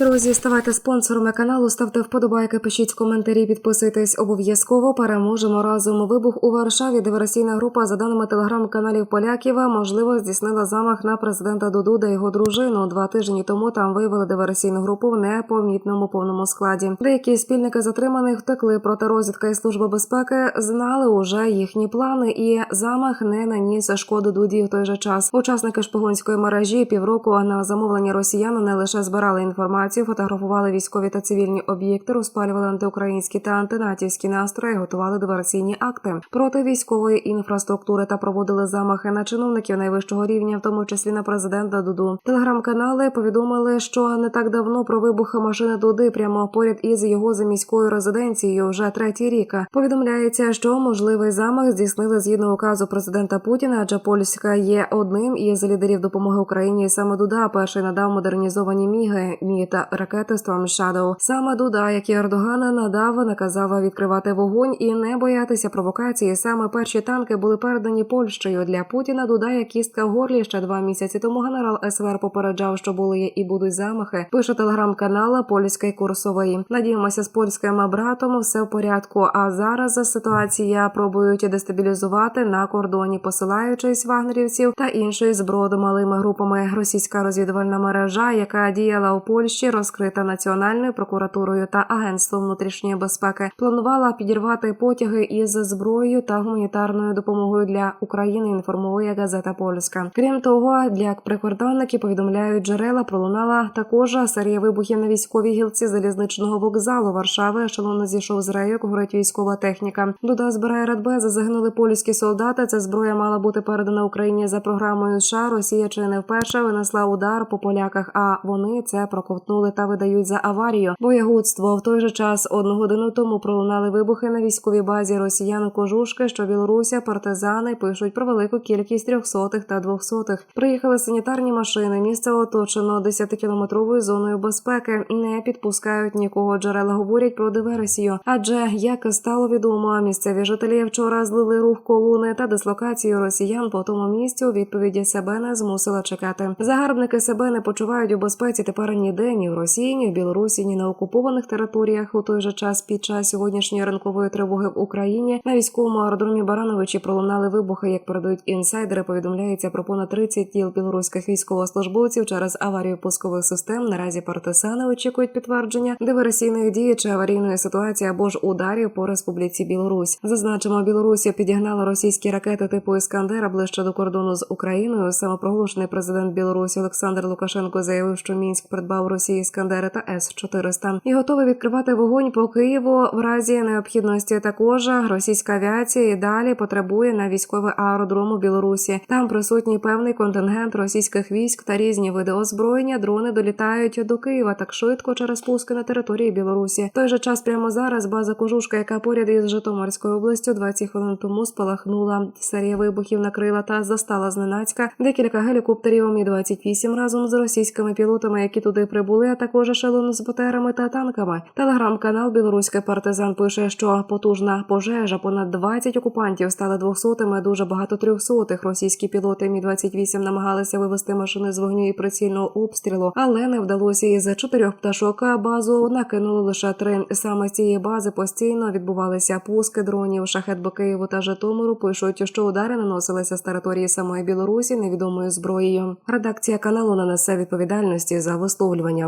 Друзі, ставайте спонсорами каналу, ставте вподобайки, пишіть коментарі, підписуйтесь обов'язково. Переможемо разом. Вибух у Варшаві. Диверсійна група, за даними телеграм-каналів поляків, можливо, здійснила замах на президента Дуду та його дружину. Два тижні тому там виявили диверсійну групу в непомітному повному складі. Деякі спільники затриманих втекли. Проте розвідка і служба безпеки знали уже їхні плани, і замах не наніс шкоду Дуді в той же час. Учасники шпигунської мережі півроку на замовлення росіян не лише збирали інформацію, фотографували військові та цивільні об'єкти, розпалювали антиукраїнські та антинатівські настрої, готували диверсійні акти проти військової інфраструктури та проводили замахи на чиновників найвищого рівня, в тому числі на президента Дуду. Телеграм-канали повідомили, що не так давно про вибух машини Дуди прямо поряд із його заміською резиденцією вже третій рік. Повідомляється, що можливий замах здійснили згідно указу президента Путіна, адже Польська є одним із лідерів допомоги Україні. Саме Дуда перший надав модернізовані міги мі та ракети Storm Shadow. Саме Дуда, як і Ердогана, надав, наказав відкривати вогонь і не боятися провокації. Саме перші танки були передані Польщею для Путіна. Дуда як кістка в горлі ще два місяці тому. Генерал СВР попереджав, що були і будуть замахи. Пише телеграм-канал Польський курсовий. Надіємося, з польським братом все в порядку. А зараз ситуація пробують дестабілізувати на кордоні, посилаючись вагнерівців та іншої зброї малими групами. Російська розвідувальна мережа, яка діяла у Польщі, розкрита національною прокуратурою та агентством внутрішньої безпеки, планувала підірвати потяги із зброєю та гуманітарною допомогою для України. Інформує газета Польська. Крім того, для прикордонники повідомляють джерела, пролунала також серія вибухів на військовій гілці залізничного вокзалу Варшави. Ешелон зійшов з рейок, горить військова техніка. Дуда збирає радбези. Загинули польські солдати. Ця зброя мала бути передана Україні за програмою США. Росія чи не вперше винесла удар по поляках. А вони це проковтнули та видають за аварію. Боягудство в той же час одну годину тому пролунали вибухи на військовій базі росіян Кожушки, що Білорусія, партизани пишуть про велику кількість трьохсотих та двохсотих. Приїхали санітарні машини. Місце оточено 10-кілометровою зоною безпеки. Не підпускають нікого. Джерела говорять про диверсію. Адже як стало відомо, місцеві жителі вчора злили рух колони та дислокацію росіян по тому місці. У відповіді себе не змусила чекати. Загарбники себе не почувають у безпеці тепер ніде ні в Росії, ні в Білорусі, ні на окупованих територіях. У той же час під час сьогоднішньої ранкової тривоги в Україні на військовому аеродромі Барановичі пролунали вибухи. Як передають інсайдери, повідомляється про понад 30 тіл білоруських військовослужбовців через аварію пускових систем. Наразі партизани очікують підтвердження диверсійних дій чи аварійної ситуації або ж ударів по республіці Білорусь. Зазначимо, Білорусі підігнала російські ракети типу Іскандера ближче до кордону з Україною. Самопроголошений президент Білорусі Олександр Лукашенко заявив, що мінськ придбав Росії Іскандери та С 400 і готовий відкривати вогонь по Києву в разі необхідності. Також російська авіація і далі потребує на військовий аеродром у Білорусі. Там присутній певний контингент російських військ та різні види озброєння. Дрони долітають до Києва так швидко через пуски на території Білорусі. В той же час прямо зараз база Кожушка, яка поряд із Житомирською областю 20 хвилин тому спалахнула. Серія вибухів накрила та застала зненацька декілька гелікоптерів Мі 28 разом з російськими пілотами, які туди прибули, а також ешелон з БТРами та танками. Телеграм-канал Білоруський партизан пише, що потужна пожежа, понад 20 окупантів стали двохсотими, дуже багато трьохсотих. Російські пілоти Мі 28 намагалися вивести машини з вогню і прицільного обстрілу, але не вдалося. Із чотирьох пташок базу накинули лише три. Саме з цієї бази постійно відбувалися пуски дронів. Шахет по Києву та Житомиру пишуть, що удари наносилися з території самої Білорусі невідомою зброєю. Редакція каналу не несе відповідальності за висловлювання